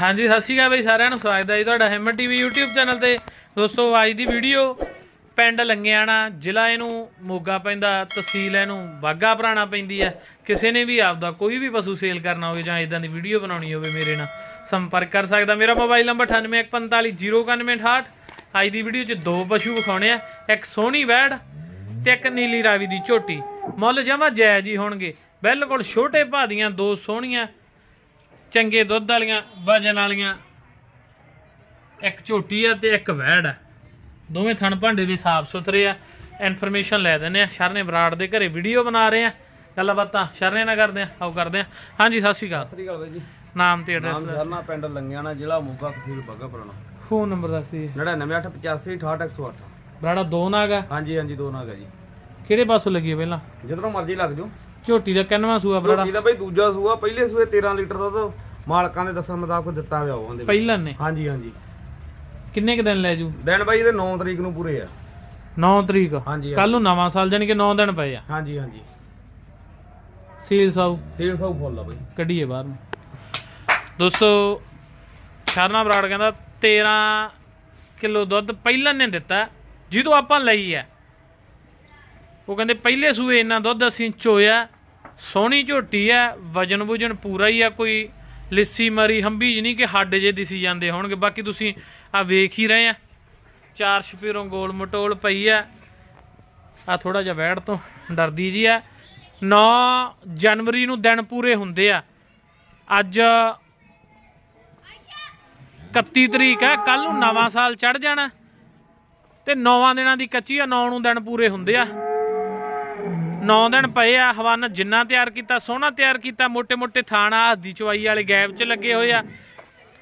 ਹਾਂਜੀ, ਸਤਿ ਸ਼੍ਰੀ ਅਕਾਲ ਬਈ ਸਾਰਿਆਂ ਨੂੰ, ਸਵਾਗਤ ਹੈ ਜੀ ਤੁਹਾਡਾ ਹਿੰਮਤ ਟੀਵੀ YouTube ਚੈਨਲ ਤੇ। ਦੋਸਤੋ, ਅੱਜ ਦੀ ਵੀਡੀਓ, ਪਿੰਡ ਲੰਗਿਆਣਾ, ਜ਼ਿਲ੍ਹਾ ਇਹਨੂੰ ਮੋਗਾ ਪੈਂਦਾ, ਤਹਿਸੀਲ ਇਹਨੂੰ ਬਾਗਾ ਪੁਰਾਣਾ ਪੈਂਦੀ ਹੈ। ਕਿਸੇ ਨੇ ਵੀ ਆਪਦਾ ਕੋਈ ਵੀ ਪਸ਼ੂ ਸੇਲ ਕਰਨਾ ਹੋਵੇ ਜਾਂ ਇਦਾਂ ਦੀ ਵੀਡੀਓ ਬਣਾਉਣੀ ਹੋਵੇ ਮੇਰੇ ਨਾਲ, ਸੰਪਰਕ ਕਰ ਸਕਦਾ। ਮੇਰਾ ਮੋਬਾਈਲ ਨੰਬਰ 9815409968 ਅੱਜ ਦੀ ਵੀਡੀਓ 'ਚ ਦੋ ਪਸ਼ੂ ਵਿਖਾਉਣੇ ਆ, ਇੱਕ ਸੋਹਣੀ ਵੈੜ ਤੇ ਇੱਕ ਨੀਲੀ ਰਾਵੀ ਦੀ ਝੋਟੀ। ਮੁੱਲ ਜਮਾ ਜਾਇਜ਼ ਹੀ ਹੋਣਗੇ। ਬਿਲਕੁਲ ਛੋਟੇ ਭਾਦੀਆਂ ਦੋ ਸੋਹਣੀਆਂ ਚੰਗੇ ਦੁੱਧ ਵਾਲੀਆਂ ਵਜਨ ਵਾਲੀਆਂ। ਇੱਕ ਝੋਟੀ ਆ ਤੇ ਇੱਕ ਵੈੜ ਆ। ਦੋਵੇਂ ਥਣ ਭਾਂਡੇ ਦੇ ਸਾਫ਼ ਸੁਥਰੇ ਆ। ਇਨਫੋਰਮੇਸ਼ਨ ਲੈ ਦਿੰਦੇ ਆ। ਸ਼ਰਨੇ ਬਰਾੜ ਦੇ ਘਰੇ ਵੀਡੀਓ ਬਣਾ ਰਹੇ ਆ। ਗੱਲਾਂ ਬਾਤਾਂ ਸ਼ਰਨੇ ਨਾਲ ਕਰਦੇ ਆ ਆਓ ਕਰਦੇ ਆ। ਹਾਂਜੀ ਸਤਿ ਸ਼੍ਰੀ ਅਕਾਲ। ਸਤਿ ਸ੍ਰੀ ਅਕਾਲ ਬਾਈ ਜੀ। ਨਾਮ ਤੇ ਐਡਰੈਸ ਨਾਮ ਸਰਨਾ ਪਿੰਡ ਲੰਗਿਆਣਾ ਜ਼ਿਲ੍ਹਾ ਮੋਗਾ ਤਹਿਸੀਲ ਬਾਗਾਪੁਰਾਣਾ ਫੋਨ ਨੰਬਰ ਦੱਸ ਦਿਓ 9985868108 ਬਰਾੜਾ ਦੋ ਨਾਗ ਆ। ਹਾਂਜੀ ਹਾਂਜੀ ਦੋ ਨਾਗਾ ਜੀ। ਕਿਹੜੇ ਪਾਸੋਂ ਲੱਗੀ ਆ ਪਹਿਲਾਂ? ਜਿੱਧਰੋਂ ਮਰਜ਼ੀ ਲੱਗ ਜਾਓ। ਝੋਟੀ ਦਾ ਕਿੰਨਵਾਂ ਸੂਆ ਬਰਾੜਾ? ਝੋਟੀ ਦਾ ਬਾਈ ਦੂਜਾ ਸੂਆ ਪਹਿਲੇ ਸੂਏ 13 ਲੀਟਰ ਦੁੱਧ ਮਾਲਕਾਂ ਦੇ ਦੱਸਣ ਮੁਤਾਬਕ ਦਿੱਤਾ ਹੋਇਆ ਉਹਨਾਂ ਦੇ ਵਿੱਚ। ਪਹਿਲਾਂ ਨੇ? ਹਾਂਜੀ ਹਾਂਜੀ। ਕਿੰਨੇ ਕ ਦਿਨ ਲੈ ਜੂ? ਦਿਨ ਬਾਈ ਇਹਦੇ 9 ਤਰੀਕ ਨੂੰ ਪੂਰੇ ਆ। 9 ਤਰੀਕ? ਹਾਂਜੀ ਕੱਲ ਨੂੰ ਨਵਾਂ ਸਾਲ ਜਾਨੀ ਕਿ 9 ਦਿਨ ਪਏ ਆ? ਹਾਂਜੀ ਹਾਂਜੀ। ਸੀਲ ਸਾਊ? ਸੇਲ ਸਭ ਫੁੱਲ ਆ ਬਾਈ। ਕੱਢੀਏ ਬਾਹਰ ਨੂੰ। ਦੋਸਤੋ ਸ਼ਰਨਾ ਬਰਾੜ ਕਹਿੰਦਾ 13 ਕਿਲੋ ਦੁੱਧ ਪਹਿਲਾਂ ਨੇ ਦਿੱਤਾ ਜਦੋਂ ਆਪਾਂ ਲਈ ਹੈ ਉਹ ਕਹਿੰਦੇ ਪਹਿਲੇ ਸੂਏ ਇੰਨਾ ਦੁੱਧ ਅਸੀਂ ਚੋਇਆ, ਸੋਹਣੀ ਝੋਟੀ ਹੈ ਵਜਨ ਵੁਜਨ ਪੂਰਾ ਹੀ ਆ, ਕੋਈ ਲਿੱਸੀ ਮਰੀ ਹੰਬੀ ਜਿਹੀ ਨਹੀਂ ਕਿ ਹੱਡ ਜੇ ਦਿਸੀ ਜਾਂਦੇ ਹੋਣਗੇ। ਬਾਕੀ ਤੁਸੀਂ ਆ ਵੇਖ ਹੀ ਰਹੇ ਆ। ਚਾਰ ਸ਼ਪੀਰੋਂ ਗੋਲ ਮਟੋਲ ਪਈ ਆ। ਆ ਥੋੜਾ ਜਿਹਾ ਵੈੜ ਤੋਂ ਡਰਦੀ ਜੀ ਆ। 9 ਜਨਵਰੀ ਨੂੰ ਦਿਨ ਪੂਰੇ ਹੁੰਦੇ ਆ। ਅੱਜ 31 ਤਰੀਕ ਹੈ ਕੱਲ ਨੂੰ ਨਵਾਂ ਸਾਲ ਚੜ ਜਾਣਾ। ਤੇ 9 ਦਿਨਾਂ ਦੀ ਕੱਚੀ ਆ 9 ਨੂੰ ਦਿਨ ਪੂਰੇ ਹੁੰਦੇ ਆ। ਨੌ ਦਿਨ ਪਏ ਆ, ਹਵਾਨਾ ਜਿੰਨਾ ਤਿਆਰ ਕੀਤਾ, ਸੋਹਣਾ ਤਿਆਰ ਕੀਤਾ, ਮੋٹے-ਮੋٹے ਥਾਣਾ ਹੱਦੀ ਚਵਾਈ ਵਾਲੇ ਗੈਪ 'ਚ ਲੱਗੇ ਹੋਏ ਆ।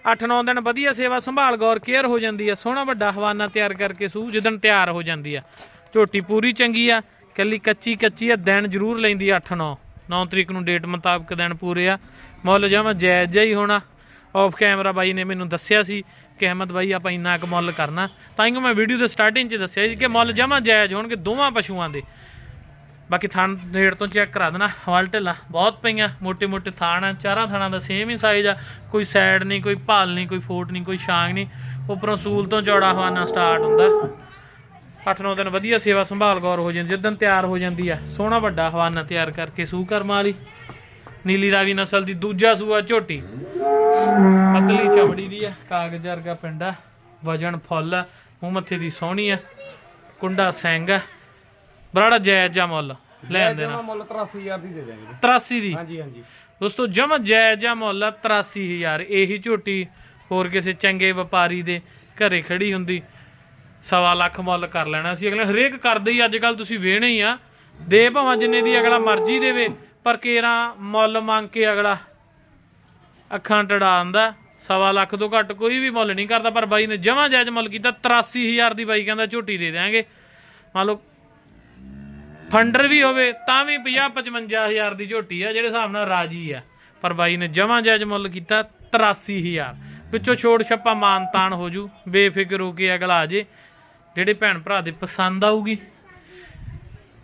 8-9 ਦਿਨ ਵਧੀਆ ਸੇਵਾ ਸੰਭਾਲ, ਗੌਰ, ਕੇਅਰ ਹੋ ਜਾਂਦੀ ਆ, ਸੋਹਣਾ ਵੱਡਾ ਹਵਾਨਾ ਤਿਆਰ ਕਰਕੇ ਸੂ, ਜਿੱਦਣ ਤਿਆਰ ਹੋ ਜਾਂਦੀ ਆ। ਝੋਟੀ ਪੂਰੀ ਚੰਗੀ ਆ, ਕੱਲੀ ਕੱਚੀ ਕੱਚੀ ਆ, ਦਿਨ ਜ਼ਰੂਰ ਲੈਂਦੀ 8-9 9 ਤਰੀਕ ਨੂੰ ਡੇਟ ਮੁਤਾਬਕ ਦਿਨ ਪੂਰੇ ਆ। ਮੁੱਲ ਜਮਾ ਜਾਇਜ਼ ਜਿਹਾ ਹੀ ਹੋਣਾ। ਆਫ ਕੈਮਰਾ ਬਾਈ ਨੇ ਮੈਨੂੰ ਦੱਸਿਆ ਸੀ ਕਿ ਅਹਿਮਦ ਬਾਈ, ਆਪਾਂ ਇੰਨਾ ਕੁ ਮੁੱਲ ਕਰਨਾ। ਤਾਂ ਕਿ ਮੈਂ ਵੀਡੀਓ ਦੇ ਸਟਾਰਟਿੰਗ 'ਚ ਦੱਸਿਆ ਸੀ ਕਿ ਮੁੱਲ ਜਮਾ ਜਾਇਜ਼ ਹੋਣਗੇ ਦੋਵਾਂ ਪਸ਼ੂਆਂ ਦੇ। ਬਾਕੀ ਥਣ ਨੇੜ ਤੋਂ ਚੈੱਕ ਕਰਾ ਦੇਣਾ, ਹਵਾਲ ਢਿੱਲਾ ਬਹੁਤ ਪਈਆਂ ਮੋਟੇ ਮੋਟੇ ਥਾਣ ਆ, ਚਾਰਾਂ ਥਾਣਾਂ ਦਾ ਸੇਮ ਹੀ ਸਾਈਜ਼ ਆ, ਕੋਈ ਸਾਈਡ ਨਹੀਂ, ਕੋਈ ਭਾਲ ਨਹੀਂ, ਕੋਈ ਫੋਟ ਨਹੀਂ, ਕੋਈ ਸ਼ਾਂਗ ਨਹੀਂ, ਉੱਪਰੋਂ ਸੂਲ ਤੋਂ ਚੌੜਾ ਹਵਾਨਾ ਸਟਾਰਟ ਹੁੰਦਾ। 8-9 ਦਿਨ ਵਧੀਆ ਸੇਵਾ ਸੰਭਾਲ ਗੌਰ ਹੋ ਜਾਂਦੀ ਜਦੋਂ ਤਿਆਰ ਹੋ ਜਾਂਦੀ ਆ, ਸੋਹਣਾ ਵੱਡਾ ਹਵਾਨਾ ਤਿਆਰ ਕਰਕੇ ਸੂ ਕਰ ਵਾਲੀ ਨੀਲੀ ਰਾਵੀ ਨਸਲ ਦੀ ਦੂਜਾ ਸੂਆ ਝੋਟੀ। ਪਤਲੀ ਚਮੜੀ ਦੀ ਆ, ਕਾਗਜ਼ ਵਰਗਾ ਪਿੰਡਾ ਵਜਨ ਫੁੱਲ ਮੂੰਹ ਮੱਥੇ ਦੀ ਸੋਹਣੀ ਆ, ਕੁੰਡਾ ਸਿੰਘ ਆ ਬਰਾੜਾ ਜਾਇਜ਼ ਜਾ ਮੁੱਲ ਲੈਣ ਦੇਣਾ। ਮੁੱਲ 83000 ਦੀ ਦੇ ਦੇਵਾਂਗੇ 83 ਦੀ? ਹਾਂਜੀ ਹਾਂਜੀ। ਦੋਸਤੋ ਜਮ ਜਾਇਜ਼ ਜਾ ਮੁੱਲ ਆ 83000 ਇਹੀ ਝੋਟੀ ਹੋਰ ਕਿਸੇ ਚੰਗੇ ਵਪਾਰੀ ਦੇ ਘਰੇ ਖੜੀ ਹੁੰਦੀ ਸਵਾ ਲੱਖ ਮੁੱਲ ਕਰ ਲੈਣਾ ਸੀ। ਅਗਲੇ ਹਰੇਕ ਕਰਦੇ ਹੀ ਅੱਜ ਕੱਲ ਤੁਸੀਂ ਵੇਹਣੇ ਹੀ ਆ। ਦੇ ਭਾਵੇਂ ਜਿੰਨੇ ਦੀ ਅਗਲਾ ਮਰਜ਼ੀ ਦੇਵੇ ਪਰ ਕੇਰਾ ਮੁੱਲ ਮੰਗ ਕੇ ਅਗਲਾ ਅੱਖਾਂ ਟੜਾ ਆਂਦਾ ਸਵਾ ਲੱਖ ਤੋਂ ਘੱਟ ਕੋਈ ਵੀ ਮੁੱਲ ਨਹੀਂ ਕਰਦਾ ਪਰ ਬਾਈ ਨੇ ਜਮਾ ਜਾਇਜ਼ ਮੁੱਲ ਕੀਤਾ 83000 ਦੀ ਬਾਈ ਕਹਿੰਦਾ ਝੋਟੀ ਦੇ ਦਿਆਂਗੇ। ਮੰਨ ਲਓ ਫੰਡਰ ਵੀ ਹੋਵੇ ਤਾਂ ਵੀ 50 55000 ਦੀ ਝੋਟੀ ਆ ਜਿਹੜੇ ਹਿਸਾਬ ਨਾਲ ਰਾਜੀ ਆ। ਪਰ ਬਾਈ ਨੇ ਜਮਾ ਜਾਇਜ਼ ਮੁੱਲ ਕੀਤਾ 83000 ਵਿੱਚੋਂ ਛੋੜ ਛੱਪਾ ਮਾਨਤਾਨ ਹੋ ਜੂ ਬੇਫਿਕਰ ਹੋ ਕੇ ਅਗਲਾ ਆ ਜੇ। ਜਿਹੜੇ ਭੈਣ ਭਰਾ ਦੇ ਪਸੰਦ ਆਊਗੀ।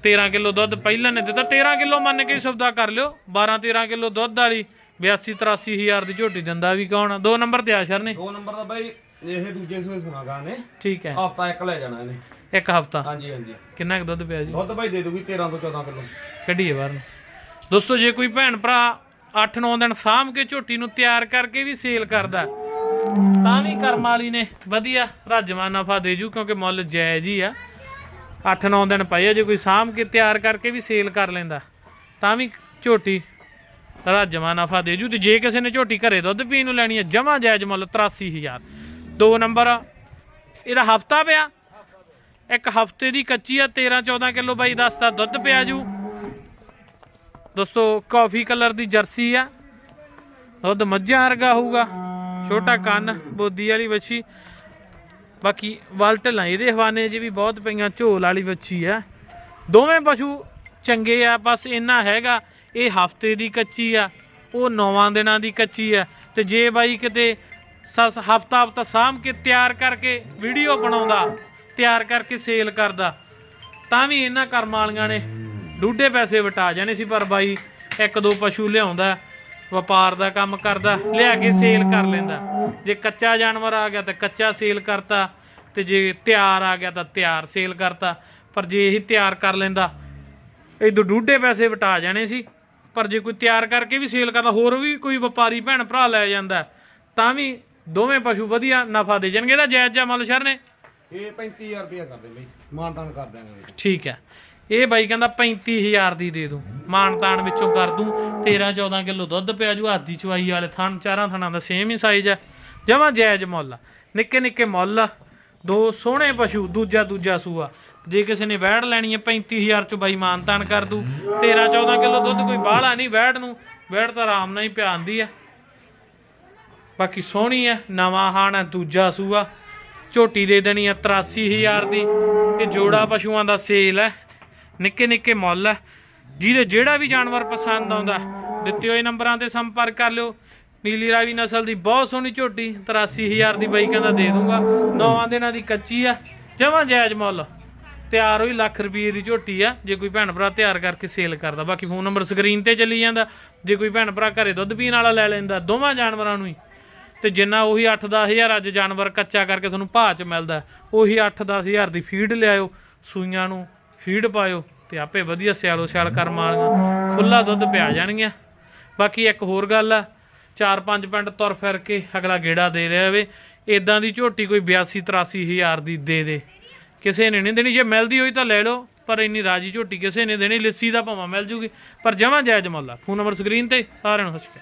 13 ਕਿਲੋ ਦੁੱਧ ਪਹਿਲਾਂ ਨੇ ਦਿੱਤਾ 13 ਕਿਲੋ ਮੰਨ ਕੇ ਸੌਦਾ ਕਰ ਲਿਓ। 12 13 ਕਿਲੋ ਦੁੱਧ ਵਾਲੀ 82 83000 ਦੀ ਝੋਟੀ ਦਿੰਦਾ ਵੀ ਕੌਣ? ਦੋ ਨੰਬਰ ਤੇ ਆ ਸ਼ਰ ਨੇ ਦੋ ਨੰਬਰ ਦਾ ਬਾਈ ਇਹ ਦੂਜੇ ਸੂਏ ਸੁਣਾਗਾ ਨੇ। ਠੀਕ ਹੈ। ਹਫਤਾ ਇੱਕ ਲੈ ਜਾਣਾ ਇਹਨੇ। ਇੱਕ ਹਫਤਾ? ਹਾਂਜੀ ਹਾਂਜੀ। ਕਿੰਨਾ ਕੁ ਦੁੱਧ ਪਿਆ ਜੀ? ਦੁੱਧ ਬਾਈ ਦੇ ਦੂਗੀ 13 ਤੋਂ 14 ਕਿਲੋ। ਕੱਢੀਏ ਬਾਹਰ ਨੂੰ। ਦੋਸਤੋ ਜੇ ਕੋਈ ਭੈਣ ਭਰਾ 8-9 ਦਿਨ ਸਾਂਭ ਕੇ ਝੋਟੀ ਨੂੰ ਤਿਆਰ ਕਰਕੇ ਵੀ ਸੇਲ ਕਰਦਾ ਤਾਂ ਵੀ ਕਰਮ ਵਾਲੀ ਨੇ ਵਧੀਆ ਰਾਜਮਾ ਨਫਾ ਦੇ ਜੂ ਕਿਉਂਕਿ ਮੁੱਲ ਜਾਇਜ਼ ਹੀ ਆ। 8-9 ਦਿਨ ਪਏ ਆ ਜੇ ਕੋਈ ਸਾਂਭ ਕੇ ਤਿਆਰ ਕਰਕੇ ਵੀ ਸੇਲ ਕਰ ਲੈਂਦਾ ਤਾਂ ਵੀ ਝੋਟੀ ਰਾਜਮਾ ਨਫਾ ਦੇ ਜੂ। ਤੇ ਜੇ ਕਿਸੇ ਨੇ ਝੋਟੀ ਘਰੇ ਦੁੱਧ ਪੀਣ ਨੂੰ ਲੈਣੀ ਹੈ ਜਮਾ ਜਾਇਜ਼ ਮੁੱਲ 83000 ਦੋ ਨੰਬਰ ਇਹਦਾ ਹਫਤਾ ਪਿਆ ਇੱਕ ਹਫ਼ਤੇ ਦੀ ਕੱਚੀ ਆ 13 14 ਕਿਲੋ ਬਾਈ ਦੱਸਦਾ ਦੁੱਧ ਪਿਆ ਜੂ। ਦੋਸਤੋ, ਕਾਫੀ ਕਲਰ ਦੀ ਜਰਸੀ ਆ। ਦੁੱਧ ਮੱਝਾਂ ਵਰਗਾ ਹੋਊਗਾ, ਛੋਟਾ ਕੰਨ, ਬੋਦੀ ਵਾਲੀ ਵੱਛੀ। ਬਾਕੀ ਵਲ ਢਲਾਂ ਇਹਦੇ ਹਵਾਨੇ 'ਚ ਵੀ ਬਹੁਤ ਪਈਆਂ, ਝੋਲ ਵਾਲੀ ਵੱਛੀ ਆ। ਦੋਵੇਂ ਪਸ਼ੂ ਚੰਗੇ ਆ, ਬਸ ਇੰਨਾ ਹੈਗਾ, ਇਹ ਹਫ਼ਤੇ ਦੀ ਕੱਚੀ ਆ, ਉਹ 9 ਦਿਨਾਂ ਦੀ ਕੱਚੀ ਆ। ਤੇ ਜੇ ਬਾਈ ਕਿਤੇ ਸਸ ਹਫਤਾ ਹਫਤਾ ਸਾਂਭ ਕੇ ਤਿਆਰ ਕਰਕੇ ਵੀਡੀਓ ਬਣਾਉਂਦਾ ਤਿਆਰ ਕਰਕੇ ਸੇਲ ਕਰਦਾ। ਤਾਂ ਵੀ ਇਹਨਾਂ ਕਰਮ ਵਾਲੀਆਂ ਨੇ ਡੂਢੇ ਪੈਸੇ ਵਟਾ ਜਾਣੇ ਸੀ, ਪਰ ਬਾਈ ਇੱਕ ਦੋ ਪਸ਼ੂ ਲਿਆਉਂਦਾ, ਵਪਾਰ ਦਾ ਕੰਮ ਕਰਦਾ, ਲਿਆ ਕੇ ਸੇਲ ਕਰ ਲੈਂਦਾ। ਜੇ ਕੱਚਾ ਜਾਨਵਰ ਆ ਗਿਆ ਤਾਂ ਕੱਚਾ ਸੇਲ ਕਰਤਾ, ਤੇ ਜੇ ਤਿਆਰ ਆ ਗਿਆ ਤਾਂ ਤਿਆਰ ਸੇਲ ਕਰਤਾ। ਪਰ ਜੇ ਇਹ ਤਿਆਰ ਕਰ ਲੈਂਦਾ, ਇਹ ਡੂਢੇ ਪੈਸੇ ਵਟਾ ਜਾਣੇ ਸੀ। ਪਰ ਜੇ ਕੋਈ ਤਿਆਰ ਕਰਕੇ ਵੀ ਸੇਲ ਕਰਦਾ, ਹੋਰ ਵੀ ਕੋਈ ਵਪਾਰੀ ਭੈਣ ਭਰਾ ਲੈ ਜਾਂਦਾ, ਤਾਂ ਵੀ ਦੋਵੇਂ ਪਸ਼ੂ ਵਧੀਆ ਨਫਾ ਦੇ ਜਾਣਗੇ। ਇਹਦਾ ਜਾਇਜ਼ ਜਾਂ ਮੁੱਲ ਸ਼ਰ ਨੇ ਇਹ 35000 ਰੁਪਇਆ ਕਰਦੇ ਬਈ ਮਾਨਤਾਨ ਕਰ ਦਿਆਂਗੇ ਬਈ। ਠੀਕ ਹੈ। ਇਹ ਬਾਈ ਕਹਿੰਦਾ 35000 ਦੀ ਦੇ ਦੂੰ। ਮਾਨ ਵਿੱਚੋਂ ਕਰ ਦੂੰ। 13 14 ਕਿਲੋ ਦੁੱਧ ਪਿਆ ਜੂ, ਆਦੀ ਚਵਾਈ ਵਾਲੇ ਥਣ, ਚਾਰਾਂ ਥਣਾਂ ਦਾ ਸੇਮ ਹੀ ਸਾਈਜ਼ ਹੈ। ਜਮਾ ਜਾਇਜ਼ ਮੁੱਲ ਆ। ਨਿੱਕੇ ਨਿੱਕੇ ਮੁੱਲ ਆ। ਦੋ ਸੋਹਣੇ ਪਸ਼ੂ, ਦੂਜਾ ਦੂਜਾ ਸੂਆ। ਜੇ ਕਿਸੇ ਨੇ ਵੈੜ ਲੈਣੀ ਹੈ 35000 ਚ ਬਾਈ ਮਾਨ ਤਾਨ ਕਰ ਦੂ। 13 14 ਕਿਲੋ ਦੁੱਧ ਕੋਈ ਬਾਹਲਾ ਨਹੀਂ ਵੈੜ ਨੂੰ। ਵੈੜ ਤਾਂ ਆਰਾਮ ਨਾਲ ਹੀ ਪਿਆਉਂਦੀ ਆ। ਬਾਕੀ ਸੋਹਣੀ ਹੈ, ਨਵਾਂ ਹਾਣ ਆ ਦੂਜਾ ਸੂਆ। ਝੋਟੀ ਦੇ ਦੇਣੀ ਹੈ 83000 ਦੀ। ਇਹ ਜੋੜਾ ਪਸ਼ੂਆਂ ਦਾ ਸੇਲ ਹੈ ਨਿੱਕੇ ਨਿੱਕੇ ਮੁੱਲ ਹੈ ਜਿਹਦੇ ਜਿਹੜਾ ਵੀ ਜਾਨਵਰ ਪਸੰਦ ਆਉਂਦਾ, ਦਿੱਤੇ ਹੋਏ ਨੰਬਰਾਂ ਤੇ ਸੰਪਰਕ ਕਰ ਲਿਓ। ਨੀਲੀ ਰਾਵੀ ਨਸਲ ਦੀ ਬਹੁਤ ਸੋਹਣੀ ਝੋਟੀ 83000 ਦੀ ਬਾਈ ਕਹਿੰਦਾ ਦੇ ਦੂੰਗਾ। ਨੌਵਾਂ ਦਿਨਾਂ ਦੀ ਕੱਚੀ ਆ ਜਮਾਂ ਜਾਇਜ਼ ਮੁੱਲ। ਤਿਆਰ ਹੋਈ ਲੱਖ ਰੁਪਏ ਦੀ ਝੋਟੀ ਆ। ਜੇ ਕੋਈ ਭੈਣ ਭਰਾ ਤਿਆਰ ਕਰਕੇ ਸੇਲ ਕਰਦਾ। ਬਾਕੀ ਫੋਨ ਨੰਬਰ ਸਕਰੀਨ ਤੇ ਚੱਲੀ ਜਾਂਦਾ। ਜੇ ਕੋਈ ਭੈਣ ਭਰਾ ਘਰੇ ਦੁੱਧ ਪੀਣ ਵਾਲਾ ਲੈ ਲੈਂਦਾ, ਦੋਵਾਂ ਜਾਨਵਰਾਂ ਨੂੰ ਹੀ। ਤੇ ਜਿੰਨਾ ਉਹੀ 8-10000 ਅੱਜ ਜਾਨਵਰ ਕੱਚਾ ਕਰਕੇ ਤੁਹਾਨੂੰ ਭਾਅ 'ਚ ਮਿਲਦਾ ਉਹੀ 8-10000 ਦੀ ਫੀਡ ਲਿਆਇਓ, ਸੂਈਆਂ ਨੂੰ ਫੀਡ ਪਾਇਓ ਤੇ ਆਪੇ ਵਧੀਆ ਸਿਆਲੋ ਸਿਆਲ ਕਰ ਮਾਰਗਾ ਖੁੱਲਾ ਦੁੱਧ ਪਿਆ ਜਾਣਗੀਆਂ। ਬਾਕੀ ਇੱਕ ਹੋਰ ਗੱਲ ਆ 4-5 ਪਿੰਡ ਤੁਰ ਫਿਰ ਕੇ ਅਗਲਾ ਗੇੜਾ ਦੇ ਰਿਹਾ ਵੇ ਇਦਾਂ ਦੀ ਝੋਟੀ ਕੋਈ 82-83000 ਦੀ ਦੇ ਦੇ। ਕਿਸੇ ਨੇ ਨਹੀਂ ਦੇਣੀ, ਜੇ ਮਿਲਦੀ ਹੋਈ ਤਾਂ ਲੈ ਲਓ, ਪਰ ਇੰਨੀ ਰਾਜੀ ਝੋਟੀ ਕਿਸੇ ਨੇ ਦੇਣੀ, ਲੱਸੀ ਦਾ ਭਾਵਾਂ ਮਿਲ ਜੂਗੀ। ਪਰ ਜਮਾਂ ਜਾਇਜ਼ ਮੁੱਲ ਆ। ਫੋਨ ਨੰਬਰ ਸਕਰੀਨ ਤੇ ਸਾਰਿਆਂ ਨੂੰ ਹੱਸ ਕੇ